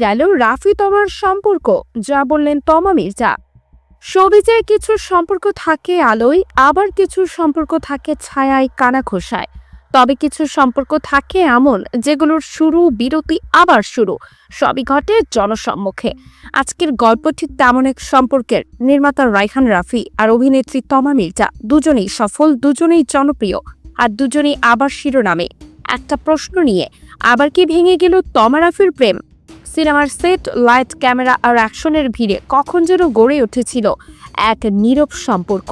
গেল রাফি তমার সম্পর্ক, যা বললেন তমা মির্জা। সবিজে কিছু সম্পর্ক থাকে আলোয়, আবার কিছু সম্পর্ক থাকে ছায়ায় কানা খোসায় তবে কিছু সম্পর্ক থাকে এমন, যেগুলোর শুরু, বিরতি আবার শুরু। সবই ঘটে জনসম্মুখে। আজকের গল্পটি তেমন এক সম্পর্কের, নির্মাতা রাইহান রাফি আর অভিনেত্রী তমা মির্জা, দুজনেই সফল, দুজনেই জনপ্রিয়, আর দুজনেই আবার শিরোনামে। একটা প্রশ্ন নিয়ে, আবার কি ভেঙে গেল তমা রাফির প্রেম? সিনেমার সেট, লাইট ক্যামেরা আর অ্যাকশনের ভিড়ে কখন যেন গড়ে উঠেছিল এক নীরব সম্পর্ক।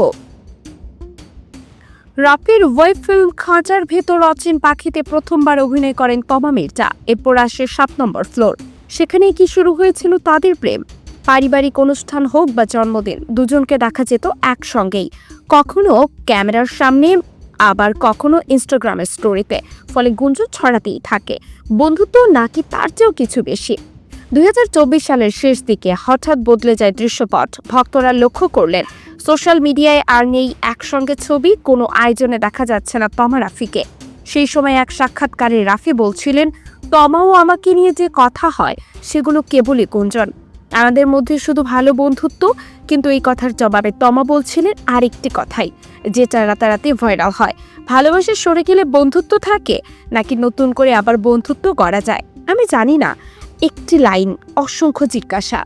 রাফির ওয়েব ফিল্ম খাঁচার ভেতর অচিন পাখিতে প্রথমবার অভিনয় করেন তমা মির্জা, এরপর আসে সাত নম্বর ফ্লোর। সেখানেই কি শুরু হয়েছিল তাদের প্রেম? পারিবারিক অনুষ্ঠান হোক বা জন্মদিন, দুজনকে দেখা যেত একসঙ্গেই। কখনো ক্যামেরার সামনে, আবার কখনো ইনস্টাগ্রামের স্টোরিতে ফলে গুঞ্জন ছড়াতেই থাকে। বন্ধুত্ব নাকি তার চেয়েও কিছু বেশি? দুই হাজার চব্বিশ সালের শেষ দিকে হঠাৎ বদলে যায় দৃশ্যপট। ভক্তরা লক্ষ্য করলেন, সোশ্যাল মিডিয়ায় আর নেই একসঙ্গে ছবি, কোনো আয়োজনে দেখা যাচ্ছে না তমা রাফিকে। সেই সময় এক সাক্ষাৎকারে রাফি বলছিলেন, তমাও আমাকে নিয়ে যে কথা হয়, সেগুলো কেবলই গুঞ্জন। আমাদের মধ্যে শুধু ভালো বন্ধুত্ব, কিন্তু এই কথার জবাবে তমা বলছিলেন আরেকটি কথাই যেটা রাতারাতি ভাইরাল হয়। ভালোবাসা সরে গেলে বন্ধুত্ব থাকে, নাকি নতুন করে আবার বন্ধুত্ব করা যায়? আমি জানি না। একটি লাইন অসংখ্য জিজ্ঞাসা।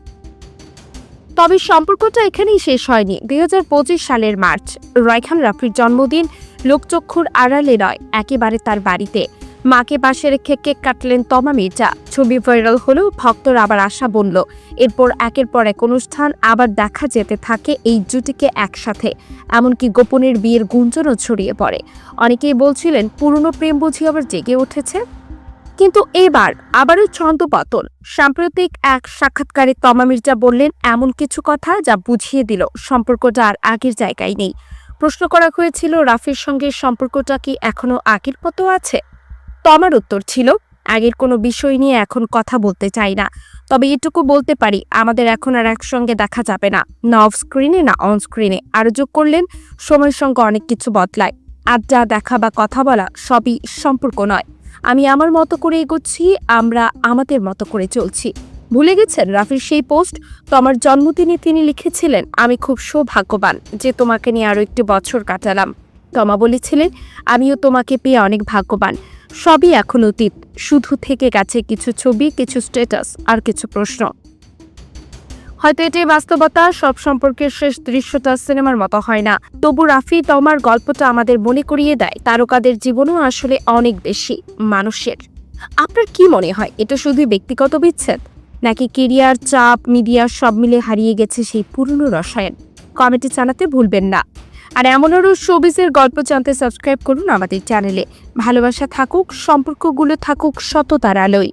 তবে সম্পর্কটা এখানেই শেষ হয়নি। দু হাজার পঁচিশ সালের মার্চ রাইখান রাফির জন্মদিন, লোকচক্ষুর আড়ালে নয়, একেবারে তার বাড়িতে। মাকে পাশে রেখে কেক কাটলেন তমা মির্জা। ছবি ভাইরাল হলেও ভক্তরা আবার আশা বনল। এরপর একের পর এক অনুষ্ঠান, আবার দেখা যেতে থাকে এই জুটিকে একসাথে। এমনকি গোপনের বিয়ের গুঞ্জনও ছড়িয়ে পড়ে। অনেকেই বলছিলেন, পুরনো প্রেম বুঝি আবার জেগে উঠেছে? কিন্তু এবার আবারও ছন্দপতন। সাম্প্রতিক এক সাক্ষাৎকারে তমা মির্জা বললেন, এমন কিছু কথা যা বুঝিয়ে দিল, সম্পর্কটা আর আগের জায়গায় নেই। প্রশ্ন করা হয়েছিল, রাফির সঙ্গে সম্পর্কটা কি এখনও আগের মতো আছে? তমার উত্তর ছিল, আগের কোনো বিষয় নিয়ে এখন কথা বলতে চাই না। তবে এটুকু বলতে পারি, আমাদের এখন আর একসঙ্গে দেখা যাবে না না অফ স্ক্রিনে না অন স্ক্রিনে আর যোগ করলেন, সময়ের সঙ্গে অনেক কিছু বদলায়। আড্ডা দেখা বা কথা বলা সবই সম্পর্ক নয়। আমি আমার মতো করে এগোচ্ছি, আমরা আমাদের মতো করে চলছি। ভুলে গেছেন রাফির সেই পোস্ট? তো আমার জন্মদিনে তিনি লিখেছিলেন, আমি খুব সৌভাগ্যবান যে তোমাকে নিয়ে আরও একটি বছর কাটালাম। তমা বলেছিলেন, আমিও তোমাকে পেয়ে অনেক ভাগ্যবান। সবই এখন অতীত। শুধু থেকে গেছে কিছু ছবি, কিছু স্ট্যাটাস আর কিছু প্রশ্ন। হয়তো এটাই বাস্তবতা, সব সম্পর্কের শেষ দৃশ্যটা সিনেমার মতো হয় না। তবু রাফি তমার গল্পটা আমাদের মনে করিয়ে দেয়, তারকাদের জীবনও আসলে অনেক বেশি মানুষের। আপনার কি মনে হয়, এটা শুধু ব্যক্তিগত বিচ্ছেদ? নাকি কেরিয়ার, চাপ, মিডিয়া সব মিলে হারিয়ে গেছে সেই পুরনো রসায়ন? কমেন্টে জানাতে ভুলবেন না। আর এমন আরও শোবিজের গল্প জানতে সাবস্ক্রাইব করুন আমাদের চ্যানেলে। ভালোবাসা থাকুক, সম্পর্কগুলো থাকুক সততার আলোয়।